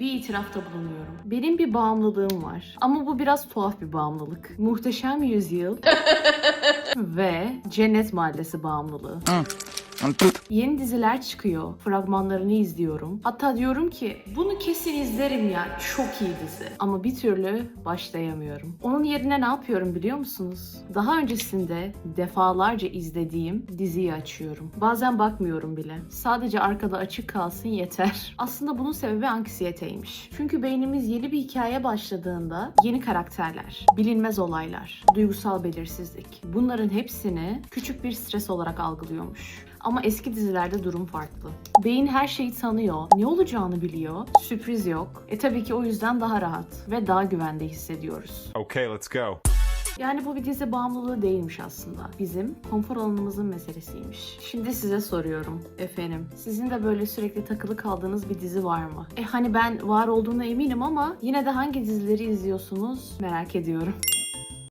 Bir itirafta bulunuyorum. Benim bir bağımlılığım var. Ama bu biraz tuhaf bir bağımlılık. Muhteşem Yüzyıl ve Cennet Mahallesi bağımlılığı. Yeni diziler çıkıyor. Fragmanlarını izliyorum. Hatta diyorum ki bunu kesin izlerim ya. Çok iyi dizi. Ama bir türlü başlayamıyorum. Onun yerine ne yapıyorum biliyor musunuz? Daha öncesinde defalarca izlediğim diziyi açıyorum. Bazen bakmıyorum bile. Sadece arkada açık kalsın yeter. Aslında bunun sebebi anksiyeteymiş. Çünkü beynimiz yeni bir hikaye başladığında yeni karakterler, bilinmez olaylar, duygusal belirsizlik. Bunların hepsini küçük bir stres olarak algılıyormuş. Ama eski dizilerde durum farklı. Beyin her şeyi tanıyor, ne olacağını biliyor, sürpriz yok. E tabii ki o yüzden daha rahat ve daha güvende hissediyoruz. Okay, let's go. Yani bu bir dizi bağımlılığı değilmiş aslında. Bizim konfor alanımızın meselesiymiş. Şimdi size soruyorum efendim. Sizin de böyle sürekli takılı kaldığınız bir dizi var mı? E hani ben var olduğuna eminim ama yine de hangi dizileri izliyorsunuz merak ediyorum.